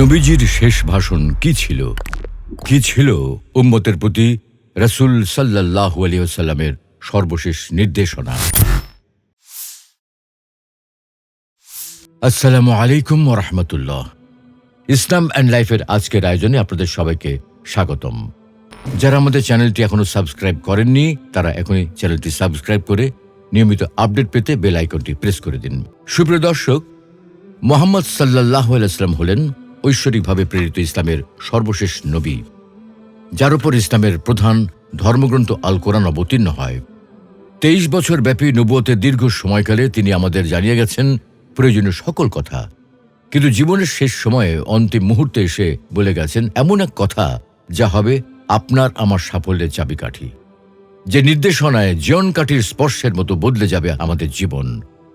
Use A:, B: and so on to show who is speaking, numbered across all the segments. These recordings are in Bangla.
A: নবীজির শেষ ভাষণ কি ছিল? কি ছিল উম্মতের প্রতি রসুল সাল্লাহ আলিয়াল্লামের সর্বশেষ নির্দেশনা? আসসালামু আলাইকুম রহমতুল্লাহ। ইসলাম অ্যান্ড লাইফের আজকের আয়োজনে আপনাদের সবাইকে স্বাগতম। যারা আমাদের চ্যানেলটি এখনও সাবস্ক্রাইব করেননি, তারা এখনই চ্যানেলটি সাবস্ক্রাইব করে নিয়মিত আপডেট পেতে বেল আইকনটি প্রেস করে দিন। সুপ্রিয় দর্শক, মোহাম্মদ সাল্লাহ আলাইসলাম হলেন ঐশ্বরিকভাবে প্রেরিত ইসলামের সর্বশেষ নবী, যার উপর ইসলামের প্রধান ধর্মগ্রন্থ আল কোরআন অবতীর্ণ হয়। তেইশ বছর ব্যাপী নবুয়তের দীর্ঘ সময়কালে তিনি আমাদের জানিয়ে গেছেন, প্রয়োজনীয় সকল কথা। কিন্তু জীবনের শেষ সময়ে অন্তিম মুহূর্তে এসে বলে গেছেন, এমন এক কথা যা হবে আপনার আমার সাফল্যের চাবিকাঠি। যে নির্দেশনায় জীবন কাঠির স্পর্শের মতো বদলে যাবে আমাদের জীবন।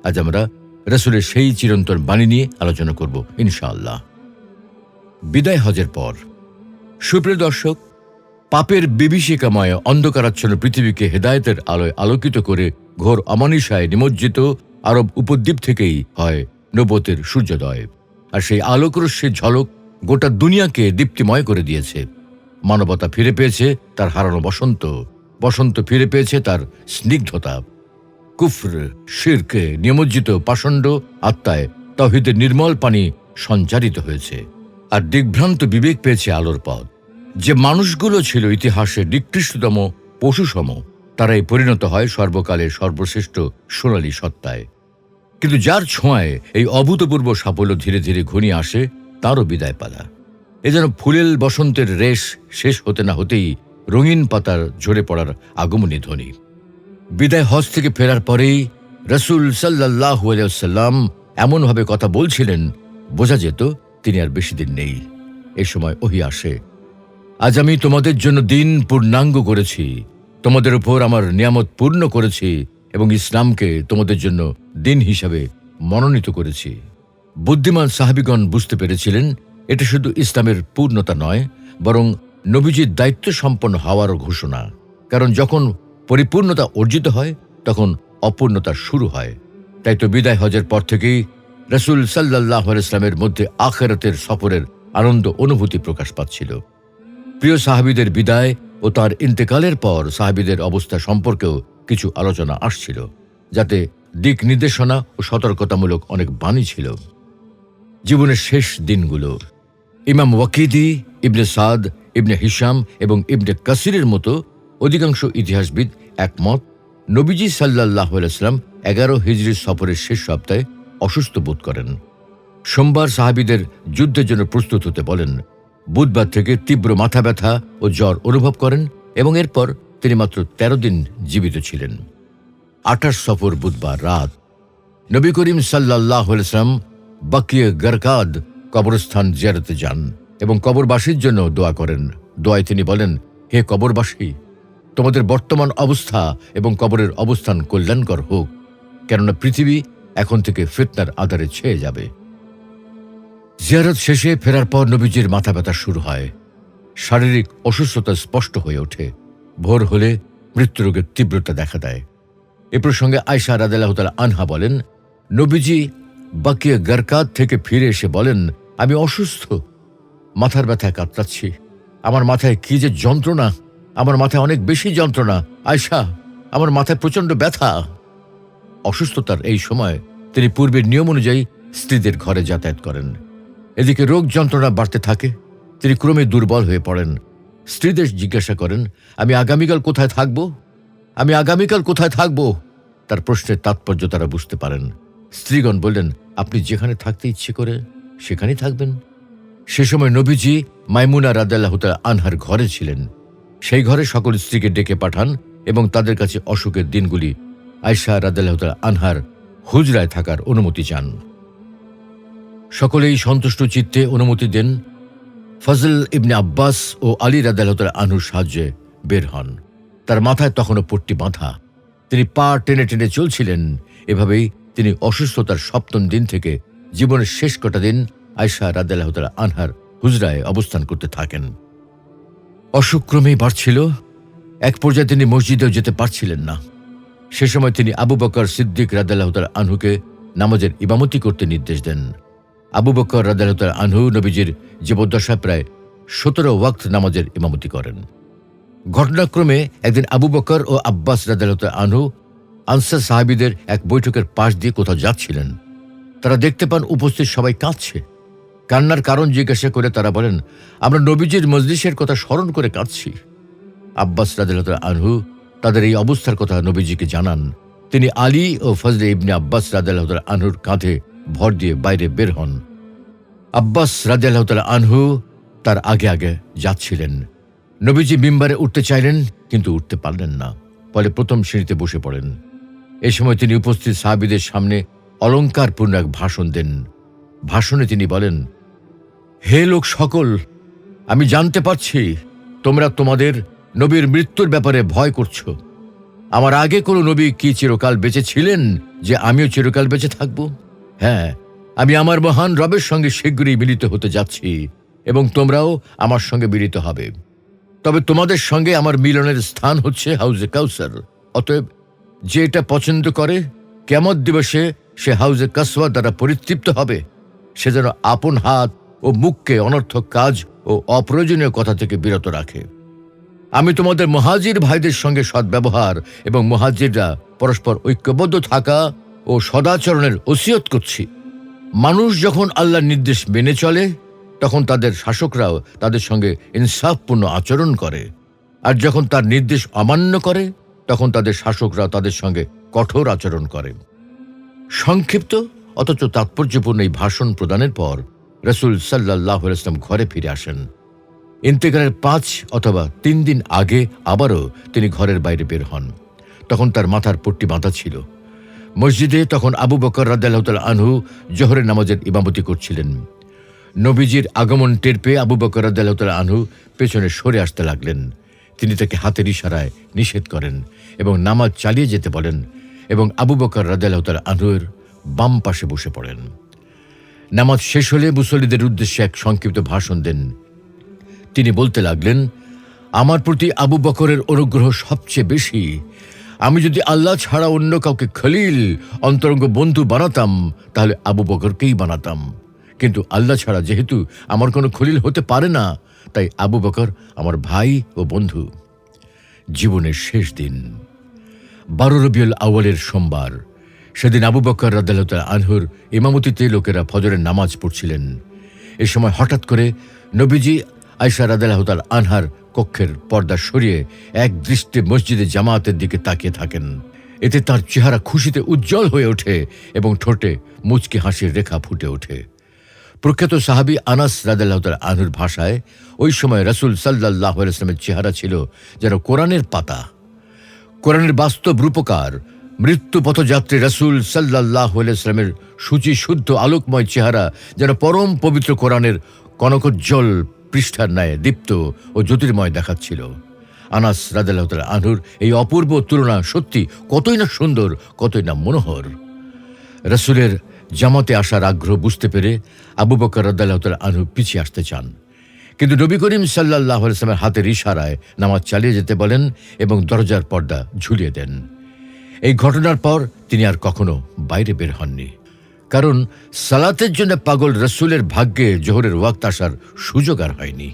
A: আজ আমরা রসুলের সেই চিরন্তন বাণী নিয়ে আলোচনা করব, ইনশাআল্লাহ। বিদায় হজের পর। সুপ্রিয় দর্শক, পাপের বিভীষিকাময় অন্ধকারাচ্ছন্ন পৃথিবীকে হেদায়েতের আলোয় আলোকিত করে ঘোর অমানিসায় নিমজ্জিত আরব উপদ্বীপ থেকেই হয় নবতের সূর্যোদয়। আর সেই আলোকরস্যের ঝলক গোটা দুনিয়াকে দীপ্তিময় করে দিয়েছে। মানবতা ফিরে পেয়েছে তার হারানো বসন্ত। বসন্ত ফিরে পেয়েছে তার স্নিগ্ধতা। কুফর, শিরকে নিমজ্জিত পাষণ্ড আত্মায় তহিদের নির্মল পানি সঞ্চারিত হয়েছে। আর দিগ্ভ্রান্ত বিবেক পেয়েছে আলোর পথ। যে মানুষগুলো ছিল ইতিহাসের নিকৃষ্টতম পশুসম, তারাই পরিণত হয় সর্বকালের সর্বশ্রেষ্ঠ সোনালী সত্তায়। কিন্তু যার ছোঁয়ায় এই অভূতপূর্ব সাফল্য ধীরে ধীরে ঘনিয়ে আসে, তারও বিদায় পালা এ যেন ফুলেল বসন্তের রেশ শেষ হতে না হতেই রঙিন পাতার ঝরে পড়ার আগমনী ধ্বনি। বিদায় হজ থেকে ফেরার পরেই রসুল সাল্লাহ সাল্লাম এমনভাবে কথা বলছিলেন, বোঝা যেত তিনি আর বেশি দিন নেই। এ সময় ওহি আসে, আজ আমি তোমাদের জন্য দিন পূর্ণাঙ্গ করেছি। তোমাদের উপর আমার নিয়ামত পূর্ণ করেছি এবং ইসলামকে তোমাদের জন্য দিন হিসাবে মনোনীত করেছি। বুদ্ধিমান সাহাবিগণ বুঝতে পেরেছিলেন, এটা শুধু ইসলামের পূর্ণতা নয়, বরং নবীজির দায়িত্ব সম্পন্ন হওয়ারও ঘোষণা। কারণ যখন পরিপূর্ণতা অর্জিত হয়, তখন অপূর্ণতা শুরু হয়। তাই তো বিদায় হজের পর থেকেই রসুল সাল্লাহ ইসলামের মধ্যে আখেরাতের সফরের আনন্দ, অনুভূতি প্রকাশ পাচ্ছিল। প্রিয় সাহাবিদের বিদায় ও তার ইন্তেকালের পর সাহাবিদের অবস্থা সম্পর্কেও কিছু আলোচনা আসছিল, যাতে দিক নির্দেশনা ও সতর্কতামূলক অনেক বাণী ছিল। জীবনের শেষ দিনগুলো ইমাম ওয়াকিদি, ইবনে সাদ, ইবনে হিসাম এবং ইবনে কাসিরের মতো অধিকাংশ ইতিহাসবিদ একমত, নবীজি সাল্লাহ আলাইসলাম এগারো হিজড়ির সফরের শেষ সপ্তাহে অসুস্থ বোধ করেন। সোমবার সাহাবিদের যুদ্ধের জন্য প্রস্তুত হতে বলেন, বুধবার থেকে তীব্র মাথা ব্যথা ও জ্বর অনুভব করেন এবং এরপর তিনি মাত্র ১৩ দিন জীবিত ছিলেন। আঠাশ সফর বুধবার রাত। নবী করিম সাল্লাহ আলাইসলাম বাকিয়ে গরকাদ কবরস্থান জেরাতে যান এবং কবরবাসীর জন্য দোয়া করেন। দোয়ায় তিনি বলেন, হে কবরবাসী, তোমাদের বর্তমান অবস্থা এবং কবরের অবস্থান কল্যাণকর হোক। কেননা পৃথিবী এখন থেকে ফিতনার আধারে ছেয়ে যাবে। জিয়ারত শেষে ফেরার পর নবীজির মাথা ব্যথা শুরু হয়। শারীরিক অসুস্থতা স্পষ্ট হয়ে ওঠে। ভোর হলে মৃত্যুরোগের তীব্রতা দেখা দেয়। এ প্রসঙ্গে আয়সা রাদাল্লাহ আনহা বলেন, নবীজি বাকিয়ে গরকাত থেকে ফিরে এসে বলেন, আমি অসুস্থ। মাথার ব্যথায় কাতরাচ্ছি। আমার মাথায় কি যে যন্ত্রণা। আমার মাথায় অনেক বেশি যন্ত্রণা। আয়সা আমার মাথায় প্রচণ্ড ব্যথা। অসুস্থতার এই সময় তিনি পূর্বের নিয়ম অনুযায়ী স্ত্রীদের ঘরে যাতায়াত করেন। এদিকে রোগ যন্ত্রণা বাড়তে থাকে, তিনি ক্রমে দুর্বল হয়ে পড়েন। স্ত্রীদের জিজ্ঞাসা করেন, আমি আগামীকাল কোথায় থাকব? আমি আগামীকাল কোথায় থাকব? তার প্রশ্নের তাৎপর্য তারা বুঝতে পারেন। স্ত্রীগণ বললেন, আপনি যেখানে থাকতে ইচ্ছে করে, সেখানেই থাকবেন। সে সময় নবীজি মাইমুনা রাদাল্লাহ আনহার ঘরে ছিলেন। সেই ঘরে সকল স্ত্রীকে ডেকে পাঠান এবং তাদের কাছে অসুখের দিনগুলি আয়সা রাদাল্লাহ আনহার হুজরায় থাকার অনুমতি চান। সকলেই সন্তুষ্ট চিত্তে অনুমতি দেন ফজল ইবনে আব্বাস ও আলী রাদাল্লাহ আনহুর সাহায্যে বের হন। তার মাথায় তখনও পট্টি বাঁধা। তিনি পা টেনে টেনে চলছিলেন। এভাবেই তিনি অসুস্থতার সপ্তম দিন থেকে জীবনের শেষ কটা দিন আয়সা রাদাল্লাহ আনহার হুজরায় অবস্থান করতে থাকেন। অসুখ ক্রমেই বাড়ছিল। এক পর্যায়ে তিনি মসজিদেও যেতে পারছিলেন না। সে সময় তিনি আবু বকর সিদ্দিক রাদাল্লাহ আনহুকে নামাজের ইমামতি করতে নির্দেশ দেন। আবু বকর রাদালতাল আনহু নবীজির জীবদ্দশায় প্রায় সতেরো ওয়াক্ত নামাজের ইমামতি করেন। ঘটনাক্রমে একদিন আবু বকর ও আব্বাস রাদালতাল আনহু আনসার সাহাবিদের এক বৈঠকের পাশ দিয়ে কোথাও যাচ্ছিলেন। তারা দেখতে পান উপস্থিত সবাই কাঁদছে। কান্নার কারণ জিজ্ঞাসা করে তারা বলেন, আমরা নবীজির মজলিসের কথা স্মরণ করে কাঁদছি। আব্বাস রাদিল্লাহ আনহু তাদের এই অবস্থার কথা নবীজিকে জানান। তিনি আলী ও ফজলে ইবনে আব্বাস রাদিল্লাহ আনহুর কাঁধে ভর দিয়ে বাইরে বের হন। আব্বাস রাদিল্লাহ আনহু তার আগে আগে যাচ্ছিলেন। নবীজি মিম্বারে উঠতে চাইলেন, কিন্তু উঠতে পারলেন না। ফলে প্রথম শ্রেণীতে বসে পড়েন। এ সময় তিনি উপস্থিত সাহাবিদের সামনে অলঙ্কারপূর্ণ এক ভাষণ দেন। ভাষণে তিনি বলেন, হে লোক সকল, আমি জানতে পারছি, তোমরা তোমাদের নবীর মৃত্যুর ব্যাপারে ভয় করছ? আমার আগে কোনো নবী কি চিরকাল বেঁচে ছিলেন যে আমিও চিরকাল বেঁচে থাকব? হ্যাঁ আমি আমার মহান রবের সঙ্গে শীঘ্রই মিলিত হতে যাচ্ছি এবং তোমরাও আমার সঙ্গে মিলিত হবে। তবে তোমাদের সঙ্গে আমার মিলনের স্থান হচ্ছে হাউজে কাউসার। অতএব যে এটা পছন্দ করে, কেমত দিবসে সে হাউজে কাসওয়া দ্বারা পরিতৃপ্ত হবে। সে যেন আপন হাত ও মুখকে অনর্থক কাজ ও অপ্রয়োজনীয় কথা থেকে বিরত রাখে। আমি তোমাদের মহাজির ভাইদের সঙ্গে সদ্ব্যবহার এবং মহাজিররা পরস্পর ঐক্যবদ্ধ থাকা ও সদাচরণের ওসিয়ত করছি। মানুষ যখন আল্লাহর নির্দেশ মেনে চলে, তখন তাদের শাসকরাও তাদের সঙ্গে ইনসাফপূর্ণ আচরণ করে। আর যখন তার নির্দেশ অমান্য করে, তখন তাদের শাসকরাও তাদের সঙ্গে কঠোর আচরণ করে। সংক্ষিপ্ত অথচ তাৎপর্যপূর্ণ এই ভাষণ প্রদানের পর রসুল সাল্লাহ ইসলাম ঘরে ফিরে আসেন। ইন্তেকালের পাঁচ অথবা তিন দিন আগে আবারও তিনি ঘরের বাইরে বের হন। তখন তার মাথার পট্টি বাঁধা ছিল। মসজিদে তখন আবু বকর রাদ্দাল আনহু জোহরের নামাজের ইমামতি করছিলেন। নবীজির আগমন টের পেয়ে আবু বকর রাদ্দাল আনহু পেছনে সরে আসতে লাগলেন। তিনি তাকে হাতের ইশারায় নিষেধ করেন এবং নামাজ চালিয়ে যেতে বলেন এবং আবু বকর রাদ্দাল আনহুর বাম পাশে বসে পড়েন। নামাজ শেষ হলে মুসল্লিদের উদ্দেশ্যে এক সংক্ষিপ্ত ভাষণ দেন। তিনি বলতে লাগলেন, আমার প্রতি আবু বকরের অনুগ্রহ সবচেয়ে বেশি। আমি যদি আল্লাহ ছাড়া অন্য কাউকে খলিল, অন্তরঙ্গ বন্ধু বানাতাম, তাহলে আবু বকরকেই বানাতাম। কিন্তু আল্লাহ ছাড়া যেহেতু আমার কোনো খলিল হতে পারে না, তাই আবু বকর আমার ভাই ও বন্ধু। জীবনের শেষ দিন। বারো রবিউল আউয়ালের সোমবার, সেদিন আবু বকর রাদালত আনহুর ইমামতিতে লোকেরা ফজরের নামাজ পড়ছিলেন। এ সময় হঠাৎ করে নবীজি আয়সা রাদালাহতাল আনহার কক্ষের পর্দা সরিয়ে এক দৃষ্টি মসজিদে জামায়াতের দিকে তাকিয়ে থাকেন। এতে তার চেহারা খুশিতে উজ্জ্বল হয়ে ওঠে এবং ঠোঁটে মুচকি হাসির রেখা ফুটে ওঠে। প্রখ্যাত সাহাবি আনাস রাদাল্লাহতাল আনহুর ভাষায়, ওই সময় রসুল সাল্লাহ ইসলামের চেহারা ছিল যেন কোরআনের পাতা। কোরআনের বাস্তব রূপকার, মৃত্যু পথযাত্রী রসুল সাল্লাহ ইসলামের সূচি শুদ্ধ আলোকময় চেহারা যেন পরম পবিত্র কোরআনের কনকোজ্জ্বল পৃষ্ঠার ন্যায় দীপ্ত ও জ্যোতির্ময় দেখাচ্ছিল। আনাস রাদাল্লাহ আনহুর এই অপূর্ব তুলনা সত্যি কতই না সুন্দর, কতই না মনোহর। রসুলের জামাতে আসার আগ্রহ বুঝতে পেরে আবু বকর রাদাল্লাহ আনহু পিছিয়ে আসতে চান। কিন্তু নবী করিম সাল্লাহ ইসলামের হাতের ইশারায় নামাজ চালিয়ে যেতে বলেন এবং দরজার পর্দা ঝুলিয়ে দেন। এই ঘটনার পর তিনি আর কখনো বাইরে বের হননি। কারণ সালাতের জন্য পাগল রসুলের ভাগ্যে জোহরের ওয়াক্ত আসার সুযোগ আর হয়নি।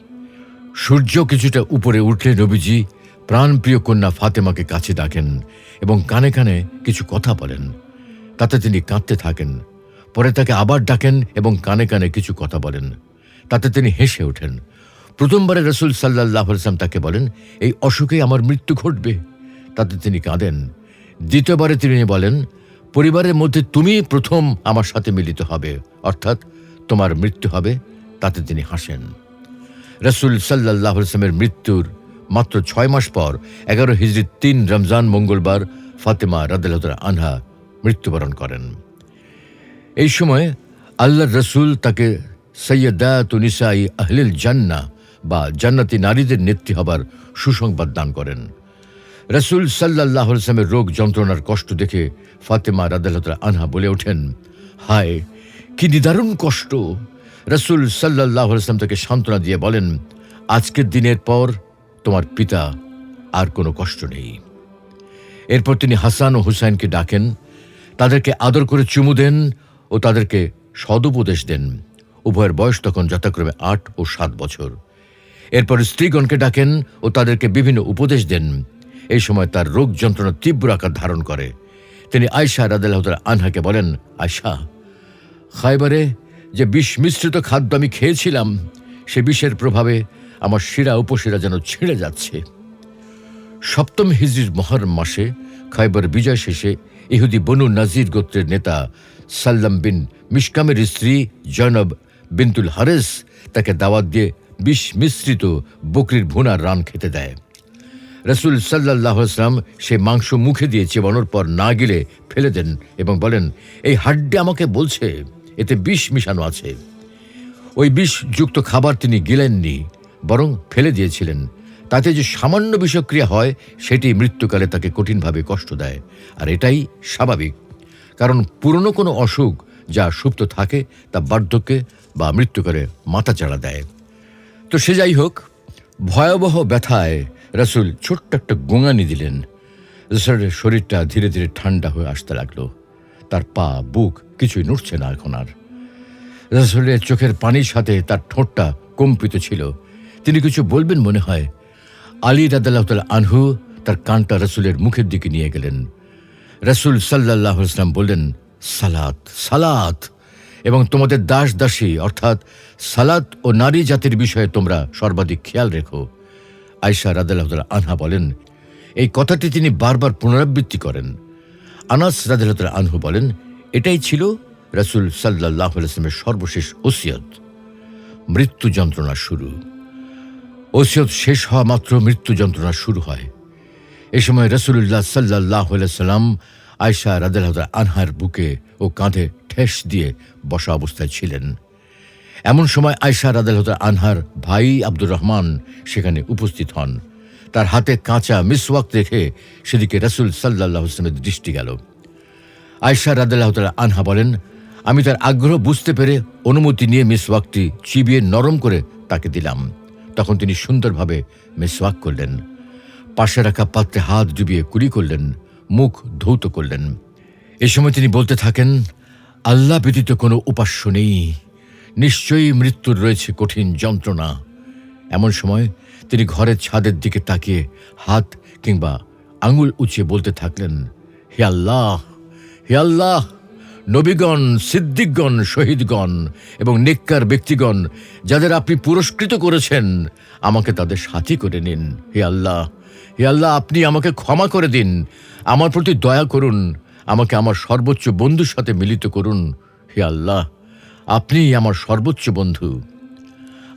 A: সূর্য কিছুটা উপরে উঠলে নবীজি প্রাণপ্রিয় কন্যা ফাতেমাকে কাছে ডাকেন এবং কানে কানে কিছু কথা বলেন। তাতে তিনি কাঁদতে থাকেন। পরে তাকে আবার ডাকেন এবং কানে কানে কিছু কথা বলেন। তাতে তিনি হেসে ওঠেন। প্রথমবারে রসুল সাল্লাহ সাল্লাম তাকে বলেন, এই অসুখে আমার মৃত্যু ঘটবে। তাতে তিনি কাঁদেন। দ্বিতীয়বারে তিনি বলেন পরিবারের মধ্যে তুমি প্রথম আমার সাথে মিলিত হবে। অর্থাৎ তোমার মৃত্যু হবে, তাতে তিনি হাসেন। রসুল সাল্লাহ ইসলামের মৃত্যুর মাত্র ছয় মাস পর, এগারো হিজড়ির তিন রমজান মঙ্গলবার ফাতেমা রাদালত আনহা মৃত্যুবরণ করেন। এই সময় আল্লাহ রসুল তাকে নিসাই আহলিল জান্না বা জান্নাতি নারীদের নেত্রী হবার সুসংবাদ দান করেন। রসুল সাল্লাহ ইসলামের রোগ যন্ত্রণার কষ্ট দেখে ফাতেমা রাদালতরা আনহা বলে ওঠেন, হায়, কি নিদারুণ কষ্ট। রসুল সাল্লাহ ইসলাম তাকে সান্ত্বনা দিয়ে বলেন, আজকের দিনের পর তোমার পিতা আর কোনো কষ্ট নেই। এরপর তিনি হাসান ও হুসাইনকে ডাকেন, তাদেরকে আদর করে চুমু দেন ও তাদেরকে সদুপদেশ দেন। উভয়ের বয়স তখন যথাক্রমে আট ও সাত বছর। এরপর স্ত্রীগণকে ডাকেন ও তাদেরকে বিভিন্ন উপদেশ দেন। এই সময় তার রোগ যন্ত্রণা তীব্র আকার ধারণ করে। তিনি আয়সা রাদাল্লাহ আনহাকে বলেন আয়সা খাইবারে যে বিষ মিশ্রিত খাদ্য আমি খেয়েছিলাম, সে বিষের প্রভাবে আমার শিরা উপশিরা যেন ছিঁড়ে যাচ্ছে। সপ্তম হিজরির মহরম মাসে খাইবার বিজয় শেষে ইহুদি বনু নাজির গোত্রের নেতা সাল্লাম বিন মিশকামের স্ত্রী জয়নব বিনতুল হারেস তাকে দাওয়াত দিয়ে বিষ মিশ্রিত বকরির ভুনার রান খেতে দেয়। রসুল সাল্লাহ আসলাম সে মাংস মুখে দিয়ে চেবানোর পর না গিলে ফেলে দেন এবং বলেন, এই হাড্ডি আমাকে বলছে, এতে বিষ মিশানো আছে। ওই বিষযুক্ত খাবার তিনি গিলেননি, বরং ফেলে দিয়েছিলেন। তাতে যে সামান্য বিষক্রিয়া হয়, সেটি মৃত্যুকালে তাকে কঠিনভাবে কষ্ট দেয়। আর এটাই স্বাভাবিক। কারণ পুরনো কোনো অসুখ যা সুপ্ত থাকে, তা বার্ধক্যে বা মৃত্যুকালে মাথাচাড়া দেয়। তো সে যাই হোক, ভয়াবহ ব্যথায় রাসূল ছোট্ট একটা গোঙানি দিলেন। রাসূলের শরীরটা ধীরে ধীরে ঠান্ডা হয়ে আসতে লাগল। তার পা, বুক কিছুই নড়ছে না এখন আর। রাসূলের চোখের পানির সাথে তার ঠোঁটটা কম্পিত ছিল। তিনি কিছু বলবেন মনে হয়? আলী রাদাল্লাহ আনহু তার কানটা রসুলের মুখের দিকে নিয়ে গেলেন। রসুল সাল্লাহ ইসলাম বললেন, সালাত সালাত! এবং তোমাদের দাস দাসী অর্থাৎ সালাত ও নারী জাতির বিষয়ে তোমরা সর্বাধিক খেয়াল রেখো। আয়সা রাদাল্লাহ আনহা বলেন, এই কথাটি তিনি বারবার পুনরাবৃত্তি করেন। আনাস রাদাল্লাহ আনহু বলেন, এটাই ছিল রসুল সাল্লাহ ইসলামের সর্বশেষ ওসিয়ত। মৃত্যু যন্ত্রণা শুরু। ওসিয়ত শেষ হওয়া মাত্র মৃত্যু যন্ত্রণা শুরু হয়। এ সময় রসুল্লাহ সাল্লাহ সাল্লাম আয়সা রাদাল আনহার বুকে ও কাঁধে ঠেস দিয়ে বসা অবস্থায় ছিলেন। এমন সময় আয়সা রাদাল আনহার ভাই আব্দুর রহমান সেখানে উপস্থিত হন। তার হাতে কাঁচা মিসওয়াক রেখে সেদিকে রসুল সাল্লাহ ইসলামের দৃষ্টি গেল। আয়সা রাদাল্লাহ আনহা বলেন, আমি তার আগ্রহ বুঝতে পেরে অনুমতি নিয়ে মিসওয়াকটি চিবিয়ে নরম করে তাকে দিলাম। তখন তিনি সুন্দরভাবে মিসওয়াক করলেন। পাশে রাখা পাত্রে হাত ডুবিয়ে কুড়ি করলেন, মুখ ধৌত করলেন। এ সময় তিনি বলতে থাকেন, আল্লাহ ব্যতীত কোনো উপাস্য নেই। নিশ্চয়ই মৃত্যুর রয়েছে কঠিন যন্ত্রণা। এমন সময় তিনি ঘরের ছাদের দিকে তাকিয়ে হাত কিংবা আঙুল উঁচিয়ে বলতে থাকলেন, হে আল্লাহ হে আল্লাহ, নবীগণ, সিদ্দিকগণ, শহীদগণ এবং নেককার ব্যক্তিগণ, যাদের আপনি পুরস্কৃত করেছেন, আমাকে তাদের সাথী করে নিন। হে আল্লাহ হে আল্লাহ, আপনি আমাকে ক্ষমা করে দিন। আমার প্রতি দয়া করুন। আমাকে আমার সর্বোচ্চ বন্ধুর সাথে মিলিত করুন। হে আল্লাহ আপনি আমার সর্বোচ্চ বন্ধু।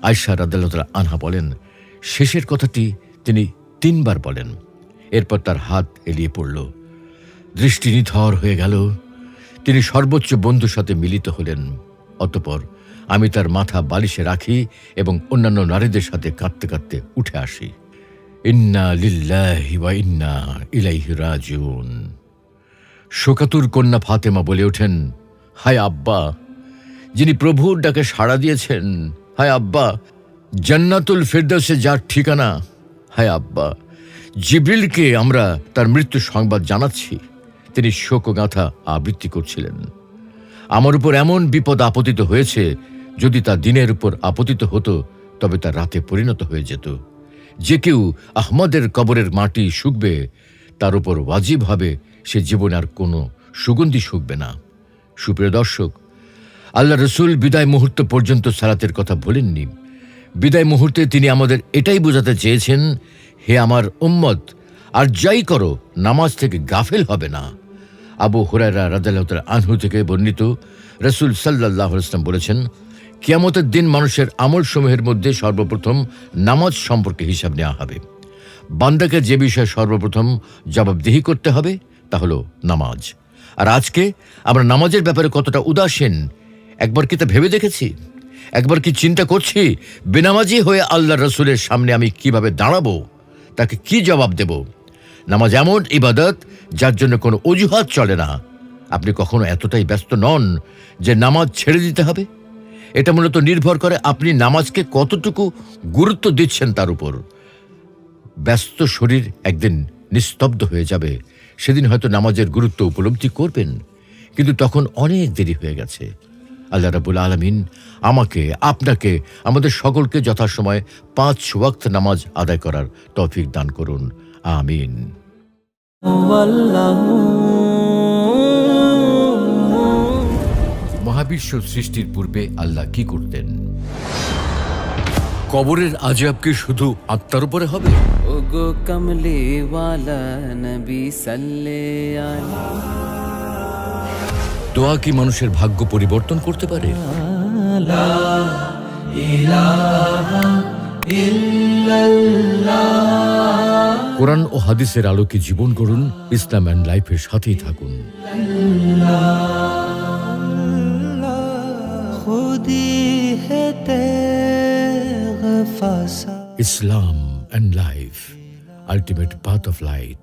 A: আয়সা রাদাল্লাহ আনহা বলেন, শেষের কথাটি তিনি তিনবার বলেন। এরপর তার হাত এলিয়ে পড়ল। দৃষ্টি নিথর হয়ে গেল। তিনি সর্বোচ্চ বন্ধুর সাথে মিলিত হলেন। অতপর আমি তার মাথা বালিশে রাখি এবং অন্যান্য নারীদের সাথে কাঁদতে কাঁদতে উঠে আসি। ইন্না ইন্না ইলাইহি রাজিউন। শোকাতুর কন্যা ফাতেমা বলে ওঠেন, হায় আব্বা! যিনি প্রভুর ডাকে সাড়া দিয়েছেন। হায় আব্বা, জান্নাতুল ফেরদৌসে যার ঠিকানা। হায় আব্বা, জিব্রিলকে আমরা তার মৃত্যু সংবাদ জানাচ্ছি। তিনি শোকগাথা আবৃত্তি করছিলেন। আমার উপর এমন বিপদ আপতিত হয়েছে, যদি তা দিনের উপর আপতিত হতো, তবে তা রাতে পরিণত হয়ে যেত। যে কেউ আহমদের কবরের মাটি শুকবে, তার উপর ওয়াজিব হবে, সে জীবনে আর কোনো সুগন্ধি শুকবে না। সুপ্রিয় দর্শক আল্লাহ রসুল বিদায় মুহূর্ত পর্যন্ত সালাতের কথা বলেননি। বিদায় মুহূর্তে তিনি আমাদের এটাই বোঝাতে চেয়েছেন, হে আমার উম্মত, আর যাই করো, নামাজ থেকে গাফেল হবে না। আবু হুরায়রা রাদাল্লাহ আনহু থেকে বর্ণিত রসুল সাল্লাহ ইসলাম বলেছেন, কিয়ামতের দিন মানুষের আমল সমূহের মধ্যে সর্বপ্রথম নামাজ সম্পর্কে হিসাব নেওয়া হবে। বান্দাকে যে বিষয়ে সর্বপ্রথম জবাবদিহি করতে হবে, তা হলো নামাজ। আর আজকে আমরা নামাজের ব্যাপারে কতটা উদাসীন একবার কি তা ভেবে দেখেছি? একবার কি চিন্তা করছি, বেনামাজি হয়ে আল্লাহ রসুলের সামনে আমি কীভাবে দাঁড়াবো? তাকে কি জবাব দেব? নামাজ এমন ইবাদত যার জন্য কোনো অজুহাত চলে না। আপনি কখনো এতটাই ব্যস্ত নন যে নামাজ ছেড়ে দিতে হবে? এটা মূলত নির্ভর করে আপনি নামাজকে কতটুকু গুরুত্ব দিচ্ছেন তার উপর। ব্যস্ত শরীর একদিন নিস্তব্ধ হয়ে যাবে। সেদিন হয়তো নামাজের গুরুত্ব উপলব্ধি করবেন। কিন্তু তখন অনেক দেরি হয়ে গেছে। আল্লাহ রাবুল আলমিন আমাকে আপনাকে আমাদের সকলকে যথাসময় পাঁচ ওয়াক্ত নামাজ আদায় করার তৌফিক দান করুন। আমিন। মহাবিশ্ব সৃষ্টির পূর্বে আল্লাহ কি করতেন? কবরের আজাব কি শুধু আত্মার উপরে হবে?
B: ওগো কমলে ওয়ালা নবী সাল্লে আলা
A: দোয়া কি মানুষের ভাগ্য পরিবর্তন করতে পারে? কোরআন ও হাদিসের আলোকে জীবন করুন ইসলাম অ্যান্ড লাইফের সাথেই থাকুন। Islam and life ultimate path of light